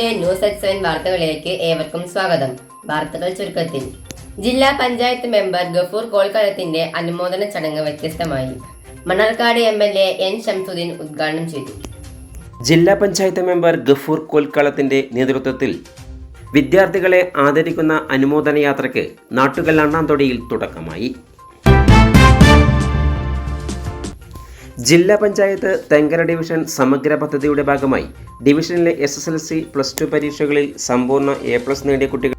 ന്യൂസിന്റെ news at വാർത്തകളിലേക്ക് ഏവർക്കും സ്വാഗതം. വാർത്തകൾ ചുരുക്കത്തിൽ. ജില്ലാ പഞ്ചായത്ത് മെമ്പർ ഗഫൂർ കോൾക്കളത്തിന്റെ അനുമോദന ചടങ്ങ് വ്യത്യസ്തമായി. Mannarkkad M L A N Shamsuddin ഉദ്ഘാടനം ചെയ്തു. ജില്ലാ പഞ്ചായത്ത് മെമ്പർ ഗഫൂർ കോൽക്കളത്തിന്റെ നേതൃത്വത്തിൽ വിദ്യാർത്ഥികളെ ആദരിക്കുന്ന അനുമോദന യാത്രയ്ക്ക് നാട്ടുകൽ അണ്ണാന്തൊടിയിൽ തുടക്കമായി. ജില്ലാ പഞ്ചായത്ത് തെങ്കര ഡിവിഷൻ സമഗ്ര പദ്ധതിയുടെ ഭാഗമായി ഡിവിഷനിലെ S S L C plus two പരീക്ഷകളിൽ സമ്പൂർണ എ പ്ലസ് നേടിയ കുട്ടികൾ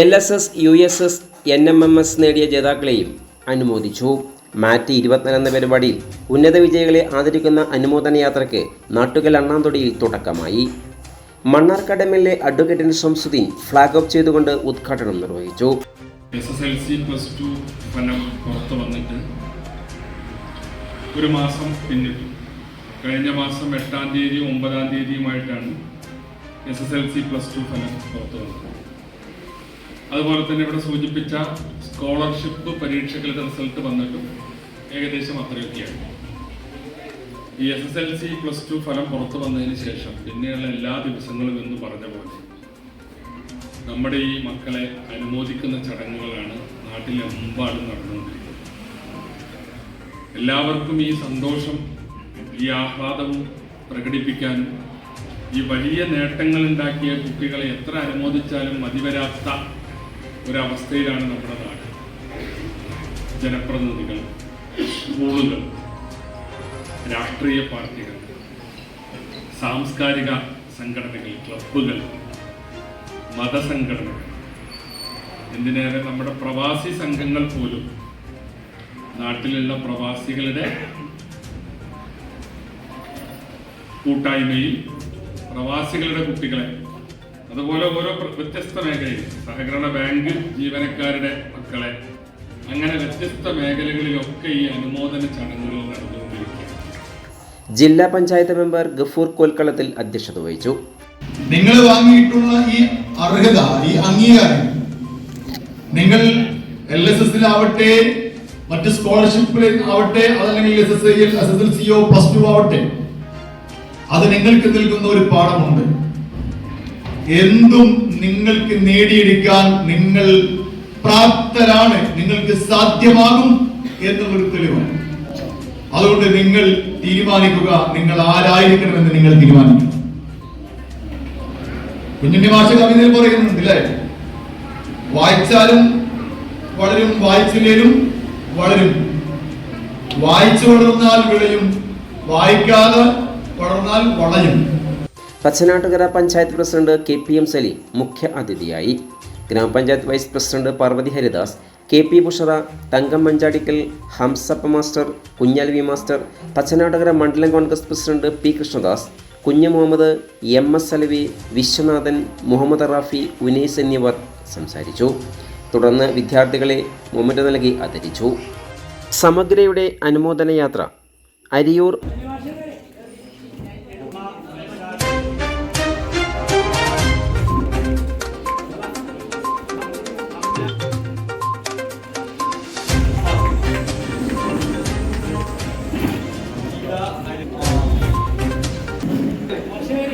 L S S U S S N M M S നേടിയ ജേതാക്കളെയും അനുമോദിച്ചു. മാറ്റ് ഇരുപത്തിനാല് എന്ന പരിപാടിയിൽ ഉന്നത വിജയികളെ ആദരിക്കുന്ന അനുമോദന യാത്രയ്ക്ക് നാട്ടുകൽ അണ്ണാന്തൊടിയിൽ തുടക്കമായി. Mannarkkad M L A advocate N Shamsuddin flag off ചെയ്തുകൊണ്ട് ഉദ്ഘാടനം നിർവഹിച്ചു. S S L C plus two വന്നിട്ട് ഒരു മാസം പിന്നിട്ടു. കഴിഞ്ഞ മാസം എട്ടാം തീയതിയും ഒമ്പതാം തീയതിയുമായിട്ടാണ് S S L C plus two ഫലം പുറത്തു വന്നത്. അതുപോലെ തന്നെ ഇവിടെ സൂചിപ്പിച്ച സ്കോളർഷിപ്പ് പരീക്ഷകളുടെ റിസൾട്ട് വന്നിട്ടും ഏകദേശം അത്രയൊക്കെയാണ്. ഈ S S L C plus two ഫലം പുറത്തു വന്നതിന് ശേഷം പിന്നെയുള്ള എല്ലാ ദിവസങ്ങളും എന്ന് പറഞ്ഞ പോലെ നമ്മുടെ ഈ മക്കളെ അനുമോദിക്കുന്ന ചടങ്ങുകളാണ് നാട്ടിലെമ്പാടും നടന്നുകൊണ്ടിരിക്കുന്നത്. എല്ലാവർക്കും ഈ സന്തോഷം ഈ ആഹ്ലാദവും പ്രകടിപ്പിക്കാനും ഈ വലിയ നേട്ടങ്ങൾ ഉണ്ടാക്കിയ കുട്ടികളെ എത്ര അനുമോദിച്ചാലും മതിവരാത്ത ഒരവസ്ഥയിലാണ് നമ്മുടെ നാട്. ജനപ്രതിനിധികൾ സ്കൂളുകൾ രാഷ്ട്രീയ പാർട്ടികൾ സാംസ്കാരിക സംഘടനകൾ ക്ലബുകൾ മതസംഘടനകൾ. എന്തിനേറെ നമ്മുടെ പ്രവാസി സംഘങ്ങൾ പോലും നാട്ടിലുള്ള പ്രവാസികളുടെ കൂട്ടായ്മയിൽ പ്രവാസികളുടെ കുട്ടികളെ. അതുപോലെ ഓരോ വ്യത്യസ്ത മേഖലയിൽ സഹകരണ ബാങ്ക് ജീവനക്കാരുടെ മക്കളെ. അങ്ങനെ വ്യത്യസ്ത മേഖലകളിലൊക്കെ ഈ അനുമോദന ചടങ്ങുകൾ നടന്നുകൊണ്ടിരിക്കുകയാണ്. ജില്ലാ പഞ്ചായത്ത് മെമ്പർ ഗഫൂർ കോൽക്കളത്തിൽ അധ്യക്ഷത വഹിച്ചു. നിങ്ങൾ വാങ്ങിയിട്ടുള്ള ഈ അർഹത ഈ അംഗീകാരം നിങ്ങൾ എൽ എസ് എസിലാവട്ടെ മറ്റ് സ്കോളർഷിപ്പിൽ ആവട്ടെ അതല്ലെങ്കിൽ ടു ആവട്ടെ അത് നിങ്ങൾക്ക് നൽകുന്ന ഒരു പാഠമുണ്ട്. എന്തും നിങ്ങൾക്ക് നേടിയെടുക്കാൻ നിങ്ങൾ പ്രാപ്തരാണ് നിങ്ങൾക്ക് സാധ്യമാകും എന്നുള്ളൊരു തെളിവാണ്. അതുകൊണ്ട് നിങ്ങൾ തീരുമാനിക്കുക നിങ്ങൾ ആരായിരിക്കണമെന്ന് നിങ്ങൾ തീരുമാനിക്കണം. കുഞ്ഞുണ്ണി മാഷ കവിതയിൽ പറയുന്നുണ്ട് അല്ലേ വായിച്ചാലും വളരും വായിച്ചില്ലേലും വളരും. വായിച്ചു വളർന്നാൽ വിളയും. വായിക്കാതെ വളർന്നാൽ വളയും. Pachanattukara panchayat president K P M Saleem മുഖ്യ അതിഥിയായി. ഗ്രാമപഞ്ചായത്ത് vice president Parvathi Haridas K P Bushra Thankam Manjadikkal Hamsappa master Kunjalvi master Pachanattukara മണ്ഡലം Congress president P Krishnadas Kunju Muhammad M S Alavi Viswanathan Muhammad Rafi Unais എന്നിവർ സംസാരിച്ചു. തുടർന്ന് വിദ്യാർത്ഥികളെ മുമ്പ് നൽകി ആദരിച്ചു സമഗ്രയുടെ അനുമോദന യാത്ര അരിയൂർ. ശരി.